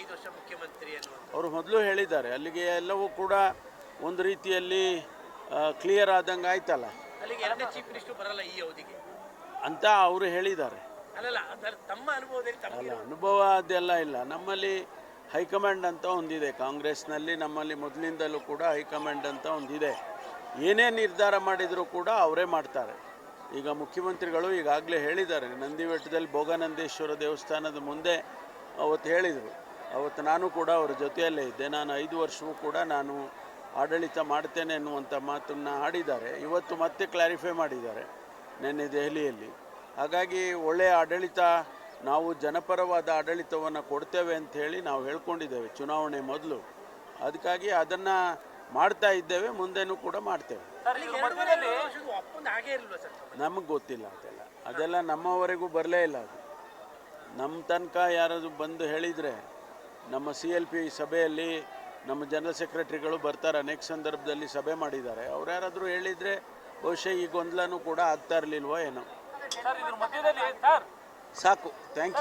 ಐದು ವರ್ಷ ಮುಖ್ಯಮಂತ್ರಿ ಅವರು ಮೊದಲು ಹೇಳಿದ್ದಾರೆ ಅಲ್ಲಿಗೆ ಎಲ್ಲವೂ ಕೂಡ ಒಂದು ರೀತಿಯಲ್ಲಿ ಕ್ಲಿಯರ್ ಆದಂಗೆ ಆಯ್ತಲ್ಲ? ಅಲ್ಲಿಗೆ ಎರಡನೇ ಚೀಫ್ ಮಿನಿಸ್ಟರ್ ಬರಲ್ಲ ಈ ಅವಧಿಗೆ. ಅಂತ ಅವರು ಹೇಳಿದ್ದಾರೆ. ಅಲ್ಲಲ್ಲ ತಮ್ಮ ಅನುಭವದಲ್ಲಿ ಅಲ್ಲ ಅನುಭವ ಅದೆಲ್ಲ ಇಲ್ಲ. ನಮ್ಮಲ್ಲಿ ಹೈಕಮಾಂಡ್ ಅಂತ ಒಂದಿದೆ. ಕಾಂಗ್ರೆಸ್ನಲ್ಲಿ ನಮ್ಮಲ್ಲಿ ಮೊದಲಿಂದಲೂ ಕೂಡ ಹೈಕಮಾಂಡ್ ಅಂತ ಒಂದಿದೆ. ಏನೇ ನಿರ್ಧಾರ ಮಾಡಿದರೂ ಕೂಡ ಅವರೇ ಮಾಡ್ತಾರೆ. ಈಗ ಮುಖ್ಯಮಂತ್ರಿಗಳು ಈಗಾಗಲೇ ಹೇಳಿದ್ದಾರೆ. ನಂದಿಬೆಟ್ಟದಲ್ಲಿ ಭೋಗನಂದೇಶ್ವರ ದೇವಸ್ಥಾನದ ಮುಂದೆ ಅವತ್ತು ಹೇಳಿದರು. ಅವತ್ತು ನಾನು ಕೂಡ ಅವರ ಜೊತೆಯಲ್ಲೇ ಇದ್ದೆ. ನಾನು ಐದು ವರ್ಷವೂ ಕೂಡ ನಾನು ಆಡಳಿತ ಮಾಡ್ತೇನೆ ಎನ್ನುವಂಥ ಮಾತನ್ನು ಆಡಿದ್ದಾರೆ. ಇವತ್ತು ಮತ್ತೆ ಕ್ಲಾರಿಫೈ ಮಾಡಿದ್ದಾರೆ ನಿನ್ನೆ ದೆಹಲಿಯಲ್ಲಿ. ಹಾಗಾಗಿ ಒಳ್ಳೆಯ ಆಡಳಿತ ನಾವು ಜನಪರವಾದ ಆಡಳಿತವನ್ನು ಕೊಡ್ತೇವೆ ಅಂತ ಹೇಳಿ ನಾವು ಹೇಳ್ಕೊಂಡಿದ್ದೇವೆ ಚುನಾವಣೆ ಮೊದಲು. ಅದಕ್ಕಾಗಿ ಅದನ್ನು ಮಾಡ್ತಾ ಇದ್ದೇವೆ ಮುಂದೆನೂ ಕೂಡ ಮಾಡ್ತೇವೆ. ನಮಗೆ ಗೊತ್ತಿಲ್ಲ ಅದೆಲ್ಲ. ಅದೆಲ್ಲ ನಮ್ಮವರೆಗೂ ಬರಲೇ ಇಲ್ಲ ಅದು. ನಮ್ಮ ತನಕ ಯಾರಾದರೂ ಬಂದು ಹೇಳಿದರೆ ನಮ್ಮ ಸಿ ಎಲ್ ಪಿ ಸಭೆಯಲ್ಲಿ ನಮ್ಮ ಜನರಲ್ ಸೆಕ್ರೆಟರಿಗಳು ಬರ್ತಾರೆ. ಅನೇಕ ಸಂದರ್ಭದಲ್ಲಿ ಸಭೆ ಮಾಡಿದ್ದಾರೆ. ಅವ್ರು ಯಾರಾದರೂ ಹೇಳಿದರೆ ಬಹುಶಃ ಈ ಗೊಂದಲನೂ ಕೂಡ ಆಗ್ತಾ ಇರಲಿಲ್ವೋ ಏನೋ. ಸಾಕು. Thank you